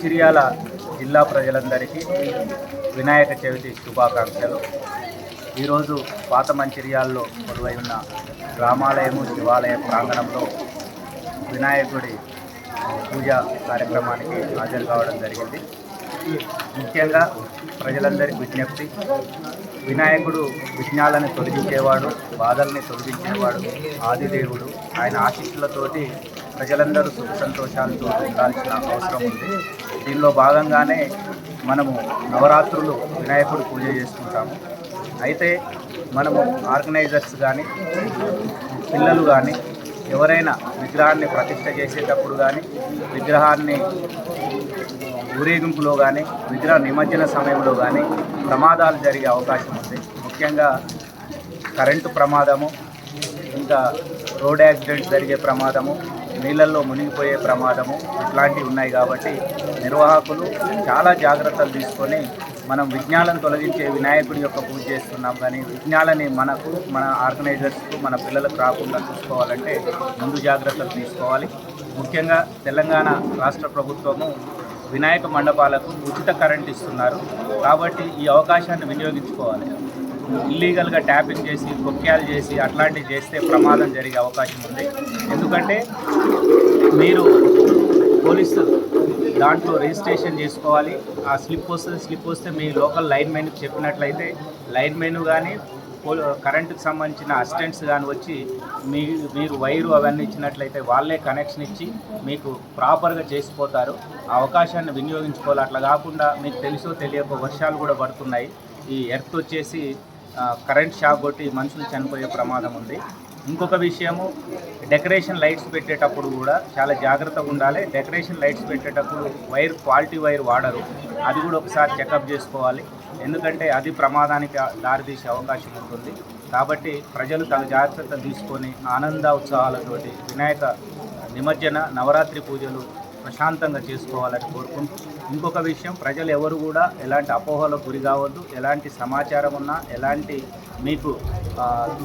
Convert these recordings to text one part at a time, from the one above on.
మంచిర్యాల జిల్లా ప్రజలందరికీ వినాయక చవితి శుభాకాంక్షలు. ఈరోజు పాత మంచిర్యాలలో కొలువై ఉన్న రామాలయము శివాలయ ప్రాంగణంలో వినాయకుడి పూజ కార్యక్రమానికి హాజరు కావడం జరిగింది. ముఖ్యంగా ప్రజలందరికీ విజ్ఞప్తి వినాయకుడు విఘ్నాలను తొలగించేవాడు బాధల్ని తొలగించేవాడు ఆదిదేవుడు. ఆయన ఆశీస్సులతోటి ప్రజలందరూ సుఖ సంతోషాలతో ఉండాల్సిన అవసరం ఉంది. దీనిలో భాగంగానే మనము నవరాత్రులు వినాయకుడు పూజ చేసుకుంటాము. అయితే మనము ఆర్గనైజర్స్ కానీ పిల్లలు కానీ ఎవరైనా విగ్రహాన్ని ప్రతిష్ట చేసేటప్పుడు కానీ విగ్రహాన్ని ఊరేగింపులో కానీ విగ్రహ నిమజ్జన సమయంలో కానీ ప్రమాదాలు జరిగే అవకాశం ఉంది. ముఖ్యంగా కరెంటు ప్రమాదము ఇంకా రోడ్ యాక్సిడెంట్ జరిగే ప్రమాదము నీళ్ళల్లో మునిగిపోయే ప్రమాదము ఇట్లాంటివి ఉన్నాయి కాబట్టి నిర్వాహకులు చాలా జాగ్రత్తలు తీసుకొని మనం విజ్ఞాలను తొలగించే వినాయకుడి యొక్క పూజ చేస్తున్నాం. కానీ విజ్ఞాలని మనకు మన ఆర్గనైజర్స్కు మన పిల్లలకు రాకుండా చూసుకోవాలంటే ముందు జాగ్రత్తలు తీసుకోవాలి. ముఖ్యంగా తెలంగాణ రాష్ట్ర ప్రభుత్వము వినాయక మండపాలకు ఉచిత కరెంట్ ఇస్తున్నారు. కాబట్టి ఈ అవకాశాన్ని వినియోగించుకోవాలి. ఇల్లీగల్గా ట్యాపింగ్ చేసి కొక్యాలు చేసి అట్లాంటివి చేస్తే ప్రమాదం జరిగే అవకాశం ఉంది. ఎందుకంటే మీరు పోలీసు దాంట్లో రిజిస్ట్రేషన్ చేసుకోవాలి. ఆ స్లిప్ వస్తుంది స్లిప్ వస్తే మీ లోకల్ లైన్ మెన్కి చెప్పినట్లయితే లైన్ మెన్ కానీ పోలీ కరెంటుకి సంబంధించిన అసిస్టెంట్స్ కానీ వచ్చి మీ మీరు వైరు అవన్నీ ఇచ్చినట్లయితే వాళ్ళే కనెక్షన్ ఇచ్చి మీకు ప్రాపర్గా చేసిపోతారు. ఆ అవకాశాన్ని వినియోగించుకోవాలి. అట్లా కాకుండా మీకు తెలుసో తెలియక వర్షాలు కూడా పడుతున్నాయి. ఈ ఎర్త్ వచ్చేసి కరెంట్ షాక్ కొట్టి మనుషులు చనిపోయే ప్రమాదం ఉంది. ఇంకొక విషయము డెకరేషన్ లైట్స్ పెట్టేటప్పుడు కూడా చాలా జాగ్రత్తగా ఉండాలి. డెకరేషన్ లైట్స్ పెట్టేటప్పుడు వైర్ క్వాలిటీ వైర్ వాడరు. అది కూడా ఒకసారి చెకప్ చేసుకోవాలి. ఎందుకంటే అది ప్రమాదానికి దారితీసే అవకాశం ఉంటుంది. కాబట్టి ప్రజలు తగు జాగ్రత్త తీసుకొని ఆనంద ఉత్సవాలతోటి వినాయక నిమజ్జన నవరాత్రి పూజలు ప్రశాంతంగా చేసుకోవాలని కోరుకుంటూ ఇంకొక విషయం ప్రజలు ఎవరు కూడా ఎలాంటి అపోహలకు గురి కావద్దు. ఎలాంటి సమాచారం ఉన్నా ఎలాంటి మీకు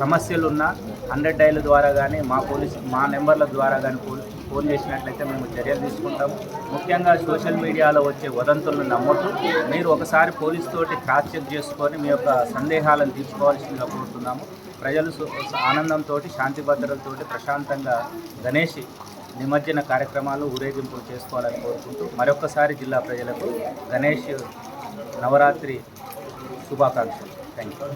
సమస్యలున్నా హండ్రెడ్ డైల్ ద్వారా కానీ మా పోలీస్ మా నెంబర్ల ద్వారా కానీ ఫోన్ ఫోన్ చేసినట్లయితే మేము చర్యలు తీసుకుంటాము. ముఖ్యంగా సోషల్ మీడియాలో వచ్చే వదంతులను నమ్మొద్దు. మీరు ఒకసారి పోలీస్ తోటి క్రాస్ చెక్ చేసుకొని మీ యొక్క సందేహాలను తీసుకోవాల్సిందిగా కోరుతున్నాము. ప్రజలు ఆనందంతో శాంతి భద్రతలతోటి ప్రశాంతంగా గణేష్ నిమజ్జన కార్యక్రమాలు ఊరేగింపులు చేసుకోవాలని కోరుకుంటూ మరొకసారి జిల్లా ప్రజలకు గణేష్ నవరాత్రి శుభాకాంక్షలు. Thank you